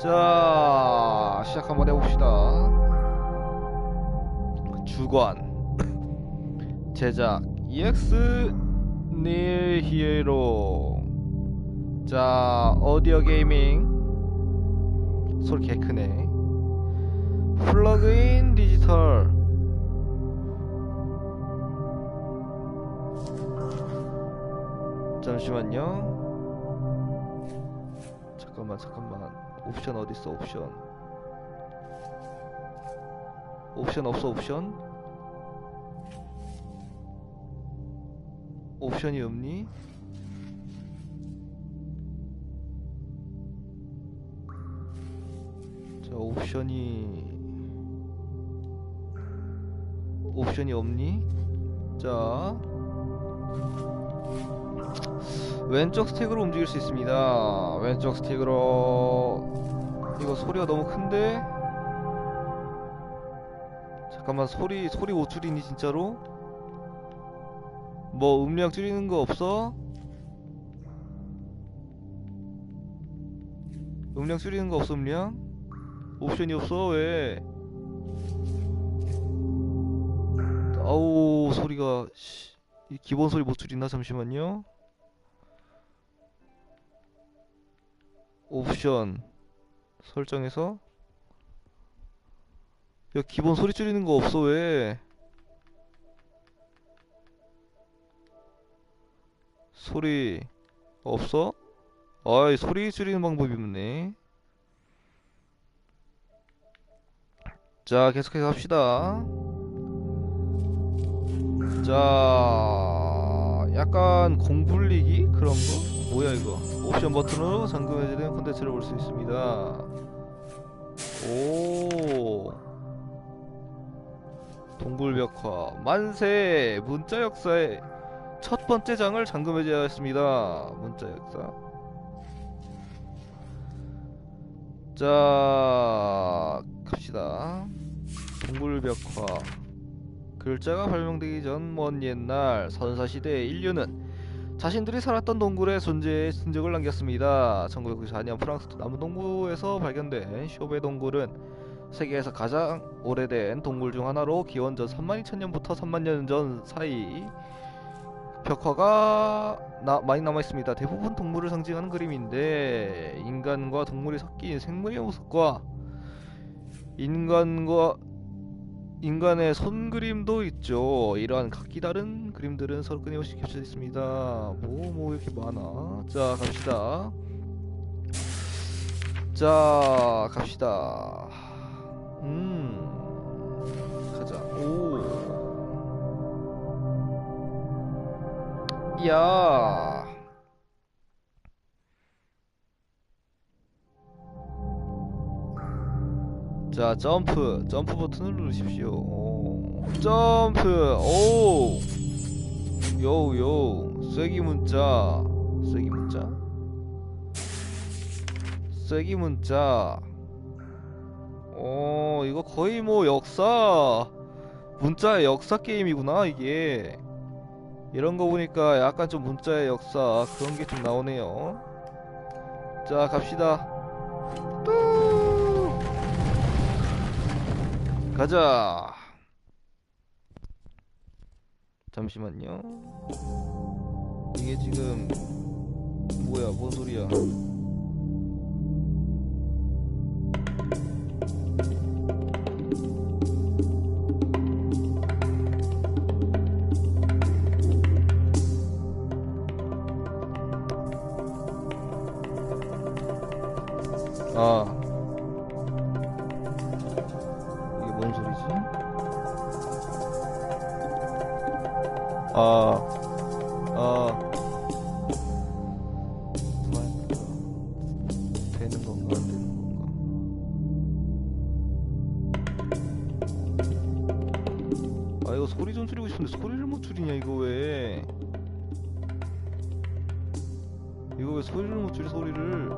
자, 시작 한번 해봅시다. 주관. 제작. EX 닐 히에로. 자, 오디오 게이밍. 소리 개 크네. 플러그인 디지털. 잠시만요. 잠깐만, 잠깐만. 옵션 어딨어, 옵션. 옵션 없어, 옵션? 옵션이 없니? 자, 옵션이 옵션이 없니? 자, 왼쪽 스틱으로 움직일 수 있습니다. 왼쪽 스틱으로 이거 소리가 너무 큰데? 잠깐만 소리 소리 못 줄이니 진짜로? 뭐 음량 줄이는 거 없어? 음량 줄이는 거 없어 음량? 옵션이 없어 왜? 아우 소리가 기본 소리 못 줄이나 잠시만요. 옵션 설정에서 야 기본 소리 줄이는 거 없어 왜? 소리 없어? 아이 소리 줄이는 방법이 없네. 자 계속해서 합시다. 자 약간 공불리기? 그런 거? 뭐야 이거? 옵션 버튼으로 잠금 해제된 콘텐츠를 볼 수 있습니다. 오. 동굴벽화. 만세! 문자 역사의 첫 번째 장을 잠금 해제하였습니다. 문자 역사. 자 갑시다. 동굴벽화 글자가 발명되기 전 먼 옛날 선사시대의 인류는 자신들이 살았던 동굴의 존재에 흔적을 남겼습니다. 1994년 프랑스 남동부에서 발견된 쇼베 동굴은 세계에서 가장 오래된 동굴 중 하나로 기원전 32,000년부터 3만 년 전 사이 벽화가 나, 많이 남아 있습니다. 대부분 동물을 상징하는 그림인데 인간과 동물이 섞인 생물의 모습과 인간과 인간의 손그림도 있죠. 이러한 각기 다른 그림들은 서로 끊임없이 겹쳐 있습니다. 뭐, 뭐 이렇게 많아. 자, 갑시다. 자, 갑시다. 음, 가자. 오. 야. 자 점프. 점프 버튼을 누르십시오. 오. 점프. 오. 요요 쐐기 문자. 쐐기 문자. 쐐기 문자. 오 이거 거의 뭐 역사 문자의 역사 게임이구나 이게. 이런 거 보니까 약간 좀 문자의 역사 그런 게 좀 나오네요. 자 갑시다. 뚜 가자. 잠시만요. 이게 지금 뭐야? 뭔 소리야? 아. 건가 안 되는 건가? 아 이거 소리 좀 줄이고 싶은데 소리를 못 줄이냐 이거 왜? 이거 왜 소리를 못 줄이 소리를?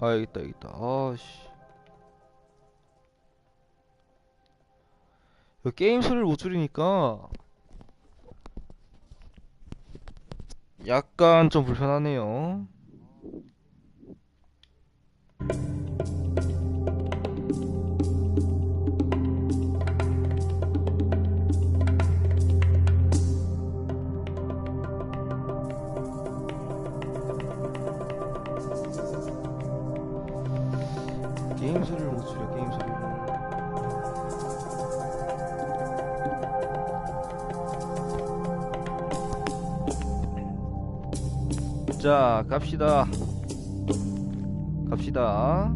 아 여기 있다 여기 있다 아씨 게임 소리를 못 줄이니까 약간 좀 불편하네요. 자, 갑시다. 갑시다.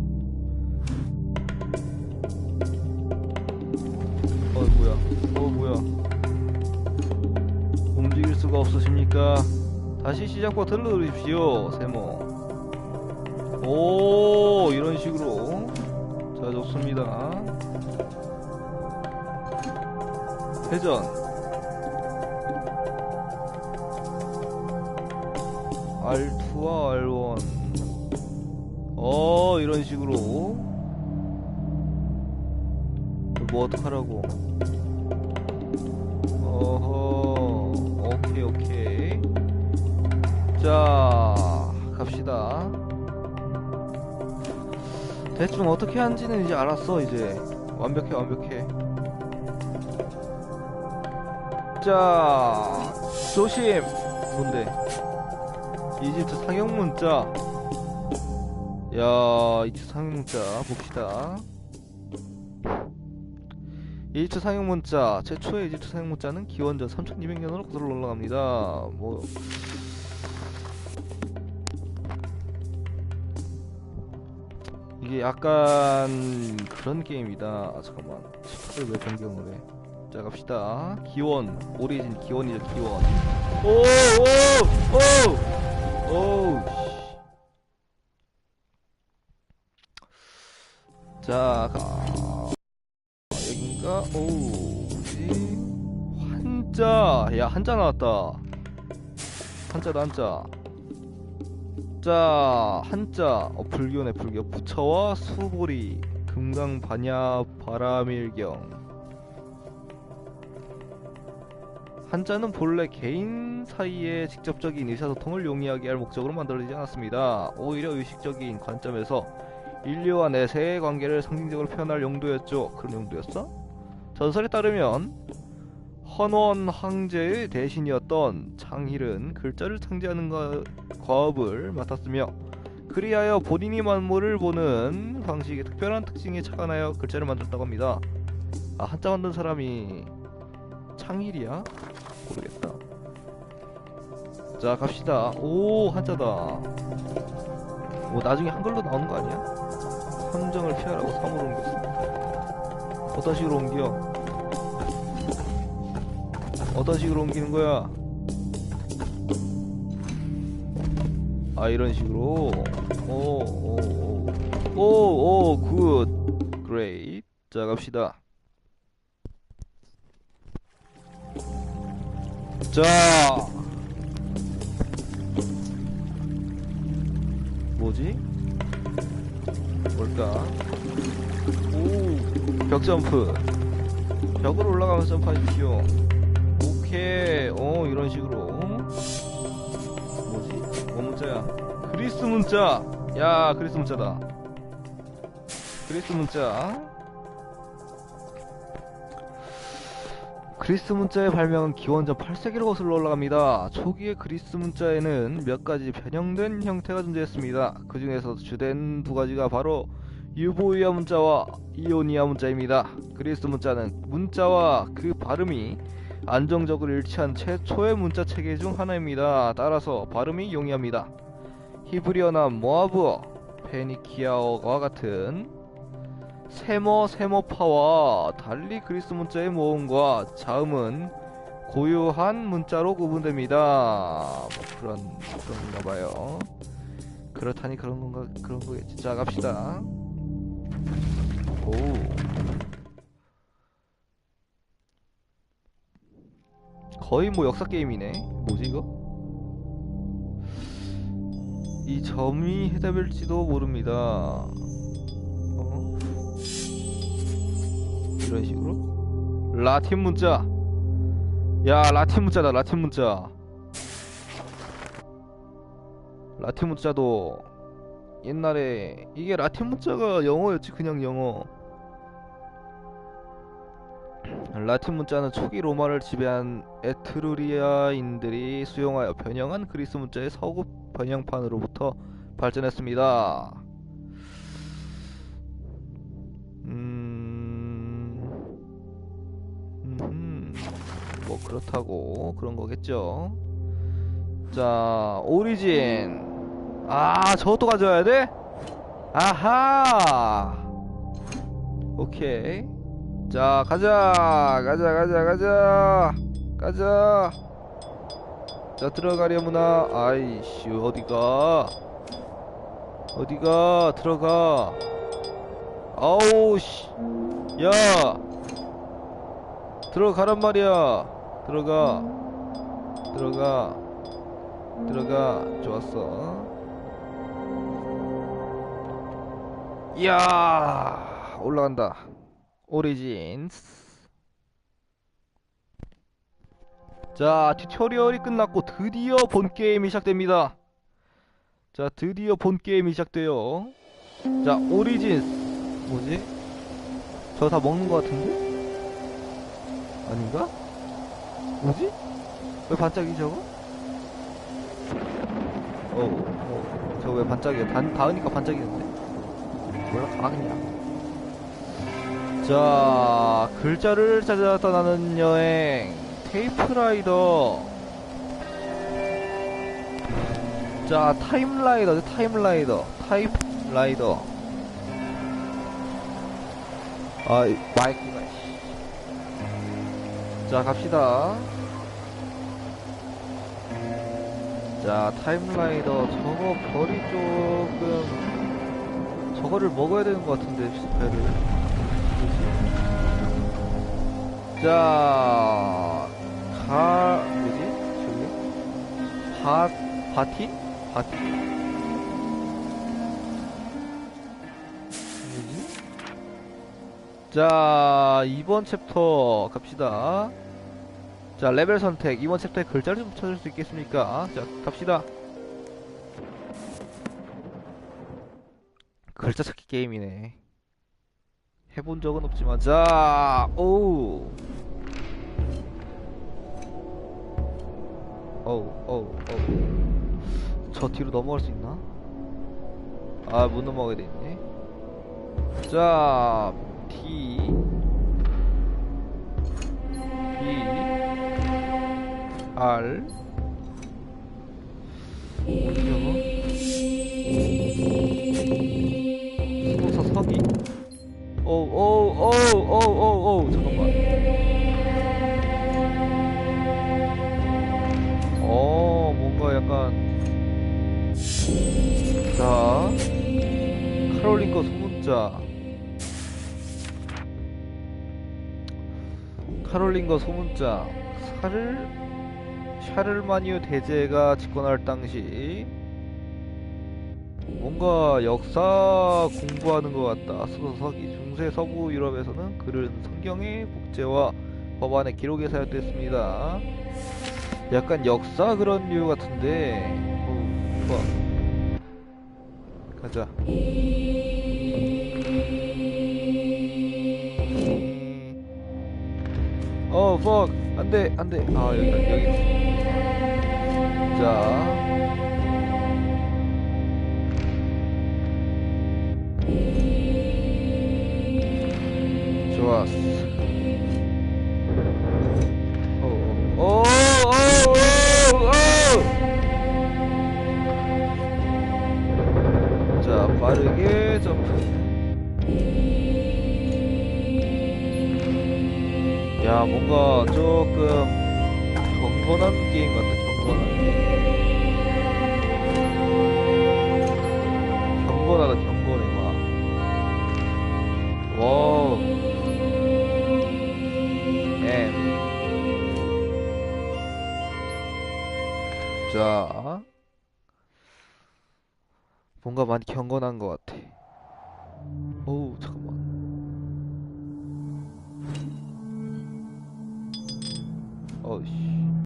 어, 뭐야? 어, 뭐야? 움직일 수가 없으십니까? 다시 시작 버튼을 누르십시오, 세모. 오, 이런 식으로. 자, 좋습니다. 회전. R2와 R1 어 이런 식으로. 뭐 어떡하라고. 어허 오케이 오케이. 자 갑시다. 대충 어떻게 하는지는 이제 알았어 이제. 완벽해 완벽해. 자 조심. 뭔데 이집트 상용 문자. 야, 이집트 상용 문자 봅시다. 이집트 상용 문자. 최초의 이집트 상용 문자는 기원전 3200년으로 거슬러 올라갑니다. 뭐 이게 약간 그런 게임이다. 아, 잠깐만. 왜 변경을 해? 자, 갑시다. 기원. 오리진 기원이죠, 기원. 오! 오! 오! 자 가... 여긴가? 오우 뭐지? 한자 야 한자 나왔다 한자다 한자 자 한자 어 불교네 불교 부처와 수보리 금강 반야 바라밀경 한자는 본래 개인 사이의 직접적인 의사소통을 용이하게 할 목적으로 만들어지지 않았습니다. 오히려 의식적인 관점에서 인류와 내세의 관계를 상징적으로 표현할 용도였죠. 그런 용도였어? 전설에 따르면 헌원 황제의 대신이었던 창힐은 글자를 창제하는 거, 과업을 맡았으며 그리하여 본인이 만물을 보는 방식에 특별한 특징에 착안하여 글자를 만들었다고 합니다. 아 한자 만든 사람이 창일이야? 모르겠다. 자 갑시다. 오 한자다. 오 나중에 한글로 나오는 거 아니야? 함정을 피하라고 3으로 옮겼어. 어떤 식으로 옮겨? 어떤 식으로 옮기는 거야? 아 이런 식으로. 오오오오오 굿. 그레이트. 자 갑시다. 자 뭘까? 오 벽 점프. 벽으로 올라가면서 점프하십시오. 오케이. 어 이런 식으로. 뭐지? 뭐 문자야? 그리스 문자. 야 그리스 문자다. 그리스 문자 그리스 문자의 발명은 기원전 8세기로 거슬러 올라갑니다. 초기의 그리스 문자에는 몇 가지 변형된 형태가 존재했습니다. 그 중에서 주된 두 가지가 바로 유보이아 문자와 이오니아 문자입니다. 그리스 문자는 문자와 그 발음이 안정적으로 일치한 최초의 문자 체계 중 하나입니다. 따라서 발음이 용이합니다. 히브리어나 모아브어, 페니키아어와 같은 세모 세모파와 달리 그리스 문자의 모음과 자음은 고유한 문자로 구분됩니다. 뭐 그런 그런가 봐요. 그렇다니 그런 건가 그런 거겠지. 자 갑시다. 오. 거의 뭐 역사 게임이네. 뭐지 이거? 이 점이 해답일지도 모릅니다. 이런 식으로? 라틴 문자. 야 라틴 문자다 라틴 문자. 라틴 문자도 옛날에 이게 라틴 문자가 영어였지 그냥 영어. 라틴 문자는 초기 로마를 지배한 에트루리아인들이 수용하여 변형한 그리스 문자의 서구 번역판으로부터 발전했습니다. 뭐 그렇다고 그런 거겠죠. 자, 오리진. 아, 저것도 가져와야 돼? 아하. 오케이. 자, 가자. 가자, 가자, 가자. 가자. 자, 들어가려무나. 아이씨, 어디가? 어디가? 들어가. 아우, 씨. 야. 들어가란 말이야. 들어가. 들어가. 들어가. 좋았어. 이야. 올라간다. 오리진스 자 튜토리얼이 끝났고 드디어 본 게임이 시작됩니다 자 드디어 본 게임이 시작돼요 자 오리진스 뭐지? 저 다 먹는 거 같은데? 아닌가? 뭐지? 왜 반짝이 저거? 어, 어 저거 왜 반짝이야 단, 닿으니까 반짝이는데 몰라 가 그냥 자, 글자를 찾아 떠나는 여행. 테이프라이더. 자, 타임라이더, 타임라이더. 타임라이더. 아, 이 마이크가. 씨. 자, 갑시다. 자, 타임라이더. 저거 별이 조금. 저거를 먹어야 되는 것 같은데, 스펠을. 자, 가, 뭐지? 저기? 바, 바틴? 바틴? 뭐지? 자, 이번 챕터 갑시다. 자, 레벨 선택. 이번 챕터에 글자를 좀 찾을 수 있겠습니까? 자, 갑시다. 글자 찾기 게임이네. 해본 적은 없지만 자 오우 어우 어우 어우 저 뒤로 넘어갈 수 있나? 아 못 넘어가게 돼 있네 자 T R. 저거? 서서 서기. 오우 잠깐만. 어 뭔가 약간. 자 카롤린 거 소문자. 카롤린 거 소문자. 샤를 샤를마니우 대제가 집권할 당시 뭔가 역사 공부하는 것 같다. 서서기 중세 서부 유럽에서는 글은 성경의 복제와 법안의 기록에 사용됐습니다. 약간 역사 그런 류 같은데. 어, 좋아. 가자. 어, fuck. 안 돼, 안 돼. 아, 여기, 여기. 자. 많이 경건한 것 같아.